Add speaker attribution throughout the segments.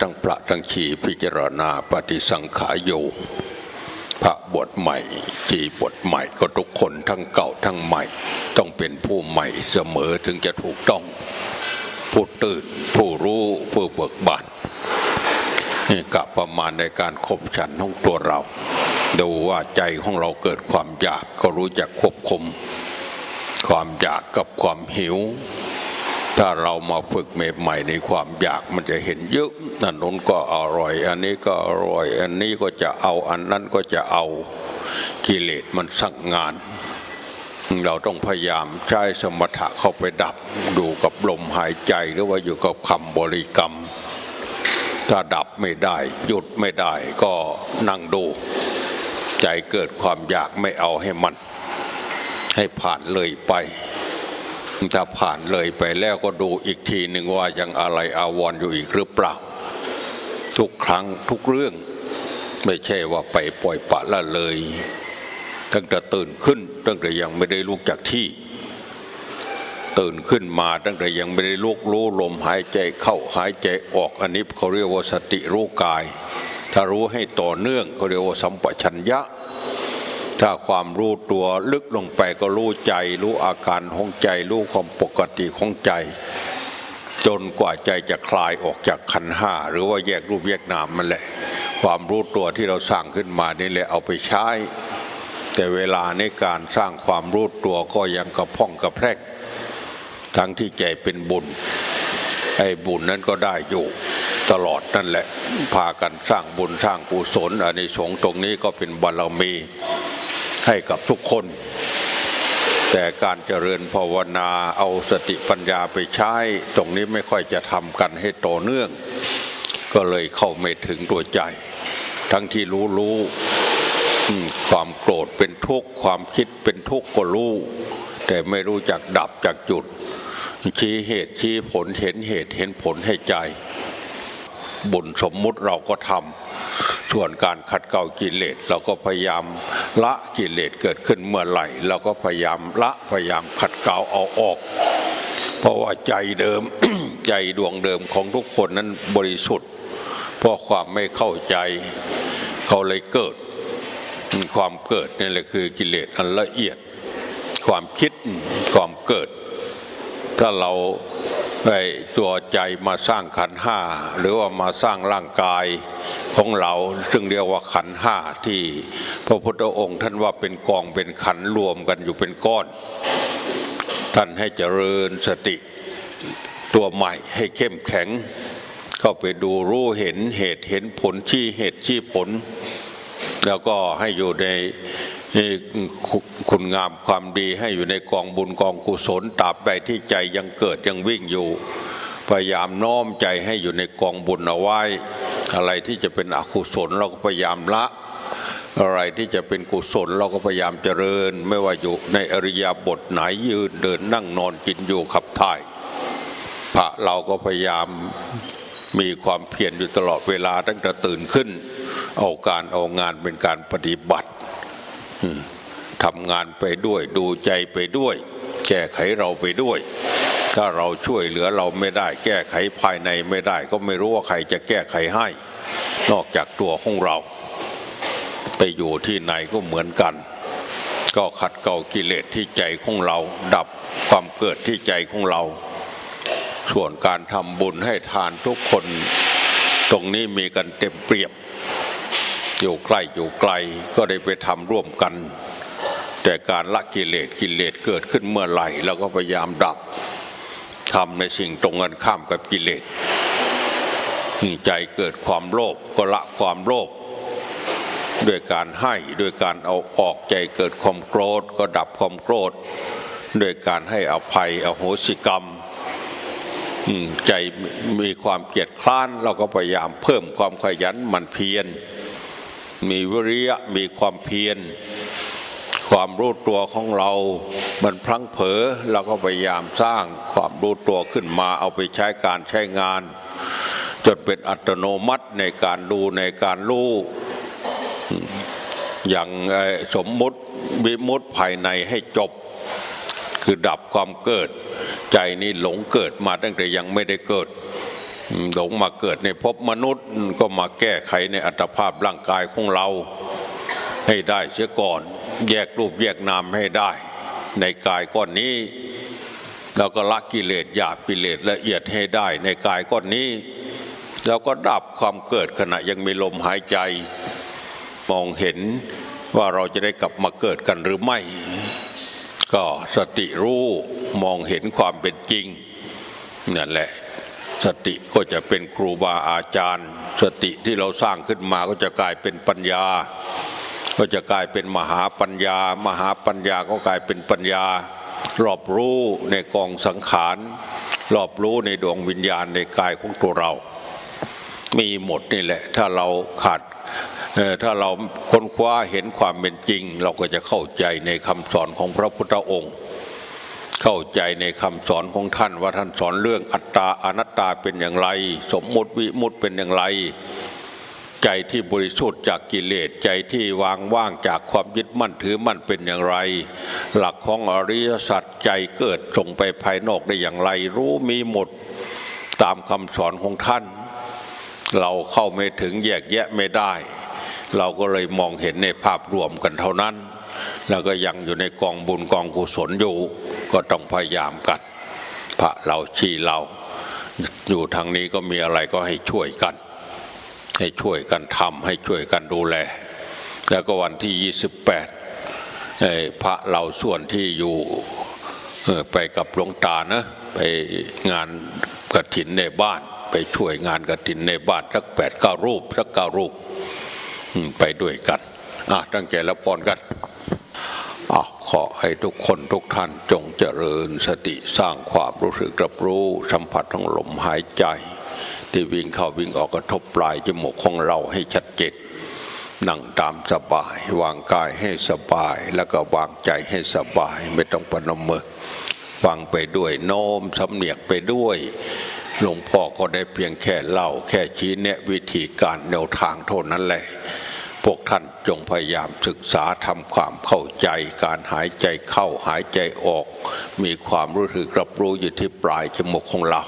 Speaker 1: ทั้งพระทั้งขีพิจารณาปฏิสังขายโยพระบทใหม่จีบทใหม่ก็ทุกคนทั้งเก่าทั้งใหม่ ต้องเป็นผู้ใหม่เสมอถึงจะถูกต้อง ผู้ตื่นผู้รู้ผู้เบิกบานนี่กะประมาณในการขบฉันของตัวเรา ดูว่าใจของเราเกิดความอยากก็รู้จักควบคุม ความอยากกับความหิว ถ้าเรามาฝึกใหม่ๆในความอยากมันจะเห็นเยอะนั่นนู้นก็อร่อย อันนี้ก็อร่อย อันนี้ก็จะเอาอันนั้นก็จะเอากิเลสมันสั่งงาน เราต้องพยายามใช้สมถะเข้าไปดับดูกับลมหายใจหรือว่าอยู่กับคำบริกรรม ถ้าดับไม่ได้ หยุดไม่ได้ก็นั่งดูใจเกิดความอยากไม่เอาให้มัน ให้ผ่านเลยไป ถ้าผ่านเลยไปแล้วก็ดูอีกทีหนึ่งว่ายังอะไรอาวรอยู่อีกหรือเปล่า ทุกครั้งทุกเรื่อง ไม่ใช่ว่าไปปล่อยปละละเลย ตั้งแต่ตื่นขึ้น ตั้งแต่ยังไม่ได้ลุกจากที่ ตื่นขึ้นมาตั้งแต่ยังไม่ได้ลุกรู้ลมหายใจเข้าหายใจออกอันนี้เขาเรียกว่าสติรู้กาย ถ้ารู้ให้ต่อเนื่องเขาเรียกว่าสัมปชัญญะ ถ้าความรู้ตัวลึกลงไปก็รู้ใจ รู้อาการของใจ รู้ความปกติของใจ จนกว่าใจจะคลายออกจากขันห้าหรือว่าแยกรูปแยกนามมันแหละ ความรู้ตัวที่เราสร้างขึ้นมานี่แหละเอาไปใช้ แต่เวลาในการสร้างความรู้ตัวก็ยังกระพ่องกระแพรกทั้งที่ใจเป็นบุญไอ้บุญนั้นก็ได้อยู่ตลอดนั่นแหละ พากันสร้างบุญสร้างกุศลอานิสงส์ตรงนี้ก็เป็นบารมี ให้กับทุกคน แต่การเจริญภาวนาเอาสติปัญญาไปใช้ ตรงนี้ไม่ค่อยจะทำกันให้ต่อเนื่อง ก็เลยเข้าไม่ถึงตัวใจ ทั้งที่รู้รู้ความโกรธเป็นทุกข์ความคิดเป็นทุกข์ก็รู้ แต่ไม่รู้จักดับจากจุดชี้เหตุชี้ผลเห็นเหตุเห็นผลให้ใจ บุญสมมุติเราก็ทำส่วนการขัดเกลากิเลสเราก็พยายามละกิเลสเกิดขึ้นเมื่อไหร่เราก็พยายามละพยายามขัดเกลาเอาออก เพราะว่าใจเดิมใจดวงเดิมของทุกคนนั้นบริสุทธิ์ เพราะความไม่เข้าใจเขาเลยเกิด ความเกิดนี่แหละคือกิเลสอันละเอียด ความคิดความเกิด ถ้าเรา ไอ้ตัวใจมาสร้างขันห้าหรือว่ามาสร้างร่างกายของเราซึ่งเรียกว่าขันห้าที่พระพุทธองค์ท่านว่าเป็นกองเป็นขันรวมกันอยู่เป็นก้อน ท่านให้เจริญสติตัวใหม่ให้เข้มแข็ง เข้าไปดูรู้เห็นเหตุเห็นผลชี้เหตุชี้ผล แล้วก็ให้อยู่ใน คุณงามความดีให้อยู่ในกองบุญกองกุศลตราบใดที่ใจยังเกิดยังวิ่งอยู่ พยายามน้อมใจให้อยู่ในกองบุญเอาไว้ อะไรที่จะเป็นอกุศลเราก็พยายามละ อะไรที่จะเป็นกุศลเราก็พยายามเจริญ ไม่ว่าอยู่ในอริยบทไหนยืนเดินนั่งนอนกินอยู่ขับถ่าย พระเราก็พยายามมีความเพียรอยู่ตลอดเวลาตั้งแต่ตื่นขึ้น เอาการเอางานเป็นการปฏิบัติ ทำงานไปด้วยดูใจไปด้วย แก้ไขเราไปด้วย ถ้าเราช่วยเหลือเราไม่ได้ แก้ไขภายในไม่ได้ ก็ไม่รู้ว่าใครจะแก้ไขให้ นอกจากตัวของเรา ไปอยู่ที่ไหนก็เหมือนกัน ก็ขัดเกลากิเลสที่ใจของเรา ดับความเกิดที่ใจของเรา ส่วนการทำบุญให้ทานทุกคน ตรงนี้มีกันเต็มเปรียบ อยู่ใกล้อยู่ไกลก็ได้ไปทำร่วมกัน แต่การละกิเลสกิเลสเกิดขึ้นเมื่อไหร่เราก็พยายามดับทำในสิ่งตรงกันข้ามกับกิเลสใจเกิดความโลภก็ละความโลภด้วยการให้ด้วยการเอาออกใจเกิดความโกรธก็ดับความโกรธ ด้วยการให้อภัยอโหสิกรรมใจมีความเกียจคร้านเราก็พยายามเพิ่มความขยันมันเพียร มีวิริยะมีความเพียร ความรู้ตัวของเรา มันพลั้งเผลอเราก็พยายามสร้างความรู้ตัวขึ้นมาเอาไปใช้การใช้งาน จนเป็นอัตโนมัติในการดูในการรู้อย่างสมมุติวิมุติภายในให้จบ คือดับความเกิด ใจนี่หลงเกิดมาตั้งแต่ยังไม่ได้เกิด หลงมาเกิดในภพมนุษย์ก็มาแก้ไขในอัตภาพร่างกายของเราให้ได้เสียก่อน แยกรูปแยกนามให้ได้ ในกายก้อนนี้แล้วก็ละกิเลสหยาบกิเลสละเอียดให้ได้ ในกายก้อนนี้แล้วก็ดับความเกิดขณะยังมีลมหายใจ มองเห็นว่าเราจะได้กลับมาเกิดกันหรือไม่ ก็สติรู้มองเห็นความเป็นจริงนั่นแหละ สติก็จะเป็นครูบาอาจารย์ สติที่เราสร้างขึ้นมาก็จะกลายเป็นปัญญา ก็จะกลายเป็นมหาปัญญา มหาปัญญาก็กลายเป็นปัญญารอบรู้ในกองสังขารรอบรู้ในดวงวิญญาณในกายของตัวเรา มีหมดนี่แหละ ถ้าเราขาดถ้าเราค้นคว้าเห็นความเป็นจริง เราก็จะเข้าใจในคำสอนของพระพุทธองค์ เข้าใจในคำสอนของท่านว่าท่านสอนเรื่องอัตตาอนัตตาเป็นอย่างไร สมมุติวิมุติเป็นอย่างไร ใจที่บริสุทธิ์จากกิเลสใจที่วางว่างจากความยึดมั่นถือมั่นเป็นอย่างไร หลักของอริยสัจใจเกิดส่งไปภายนอกได้อย่างไร รู้มีหมดตามคำสอนของท่าน เราเข้าไม่ถึงแยกแยะไม่ได้ เราก็เลยมองเห็นในภาพรวมกันเท่านั้น แล้วก็ยังอยู่ในกองบุญกองกุศลอยู่ ก็ต้องพยายามกันพระเราชี้เราอยู่ทางนี้ก็มีอะไรก็ให้ช่วยกัน ให้ช่วยกันทำให้ช่วยกันดูแล แล้วก็วันที่ 28พระเราส่วนที่อยู่ไปกับหลวงตานะไปงานกระถินในบ้าน ไปช่วยงานกระถินในบ้านสักแปดเก้ารูปสักเก้ารูปไปด้วยกันอะตั้งใจแล้วพรกัน อะขอให้ทุกคนทุกท่านจงเจริญสติสร้างความรู้สึกรับรู้สัมผัสของลมหายใจ ที่วิ่งเข้าวิ่งออกกระทบปลายจมูกของเราให้ชัดเจนนั่งตามสบาย วางกายให้สบาย แล้วก็วางใจให้สบายไม่ต้องประนมมือฟังไปด้วยโน้มสำเนียกไปด้วยหลวงพ่อก็ได้เพียงแค่เล่าแค่ชี้แนะวิธีการแนวทางเท่านั้นแหละ พวกท่านจงพยายามศึกษาทำความเข้าใจ การหายใจเข้าหายใจออก มีความรู้สึกรับรู้อยู่ที่ปลายจมูกของเรา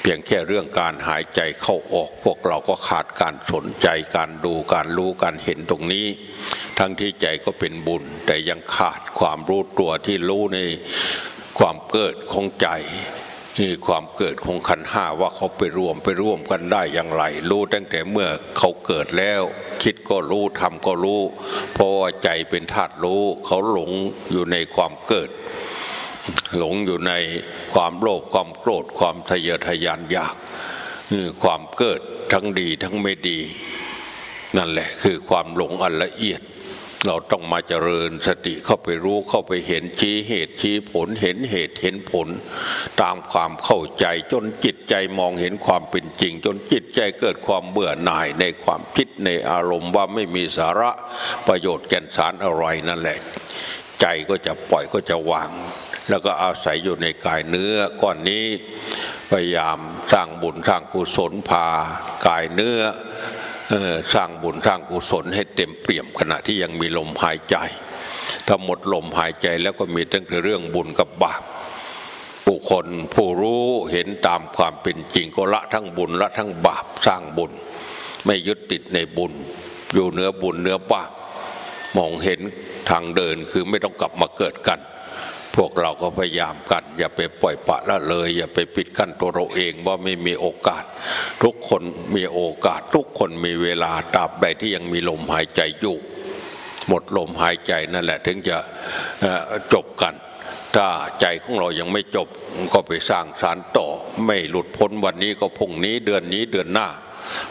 Speaker 1: เพียงแค่เรื่องการหายใจเข้าออก พวกเราก็ขาดการสนใจการดูการรู้การเห็นตรงนี้ ทั้งที่ใจก็เป็นบุญ แต่ยังขาดความรู้ตัวที่รู้ในความเกิดของใจนี่ความเกิดของขันห้าว่าเขาไปรวมไปร่วมกันได้อย่างไร รู้ตั้งแต่เมื่อเขา เกิดแล้ว คิดก็รู้ทำก็รู้ เพราะว่าใจเป็นธาตุรู้ เขาหลงอยู่ในความเกิด หลงอยู่ในความโลภความโกรธความทะเยอทะยานอยากนี่ความเกิดทั้งดีทั้งไม่ดี นั่นแหละคือความหลงอันละเอียด เราต้องมาเจริญสติเข้าไปรู้เข้าไปเห็นชี้เหตุชี้ผลเห็นเหตุเห็นผล ตามความเข้าใจจนจิตใจมองเห็นความเป็นจริง จนจิตใจเกิดความเบื่อหน่ายในความคิดในอารมณ์ว่าไม่มีสาระประโยชน์แก่นสารอะไรนั่นแหละ ใจก็จะปล่อยก็จะวาง แล้วก็อาศัยอยู่ในกายเนื้อก้อนนี้พยายามสร้างบุญสร้างกุศลพากายเนื้อเอ่อ สร้างบุญสร้างกุศลให้เต็มเปี่ยมขณะที่ยังมีลมหายใจ ถ้าหมดลมหายใจแล้วก็มีตั้งแต่เรื่องบุญกับบาปผู้คนผู้รู้เห็นตามความเป็นจริงก็ละทั้งบุญละทั้งบาปสร้างบุญ ไม่ยึดติดในบุญ อยู่เหนือบุญเหนือบาปมองเห็นทางเดินคือไม่ต้องกลับมาเกิดกัน พวกเราก็พยายามกัน อย่าไปปล่อยปละละเลย อย่าไปปิดกั้นตัวเราเองว่าไม่มีโอกาส ทุกคนมีโอกาส ทุกคนมีเวลาตราบใดที่ยังมีลมหายใจอยู่ หมดลมหายใจนั่นแหละ ถึงจะจบกัน ถ้าใจของเรายังไม่จบก็ไปสร้างสารต่อ ไม่หลุดพ้นวันนี้ก็พรุ่งนี้เดือนนี้เดือนหน้า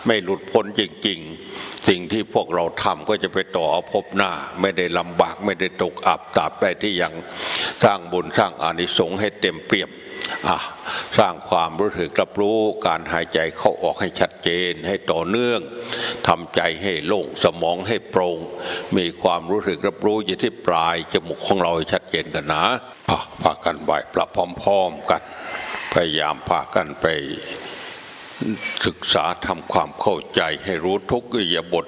Speaker 1: ไม่หลุดพ้นจริง ๆ สิ่งที่พวกเราทำก็จะไปต่อพบหน้า ไม่ได้ลำบากไม่ได้ตกอับตาบใดที่ยังสร้างบุญสร้างอานิสงส์ให้เต็มเปี่ยมสร้างความรู้สึกรับรู้การหายใจเข้าออกให้ชัดเจนให้ต่อเนื่องทำใจให้โล่งสมองให้โปร่งมีความรู้สึกรับรู้อยู่ที่ปลายจมูกของเราให้ชัดเจนกันนะพากันไหวพระพร้อมๆกัน พยายามพากันไป ศึกษาทำความเข้าใจให้รู้ทุกอิยาบท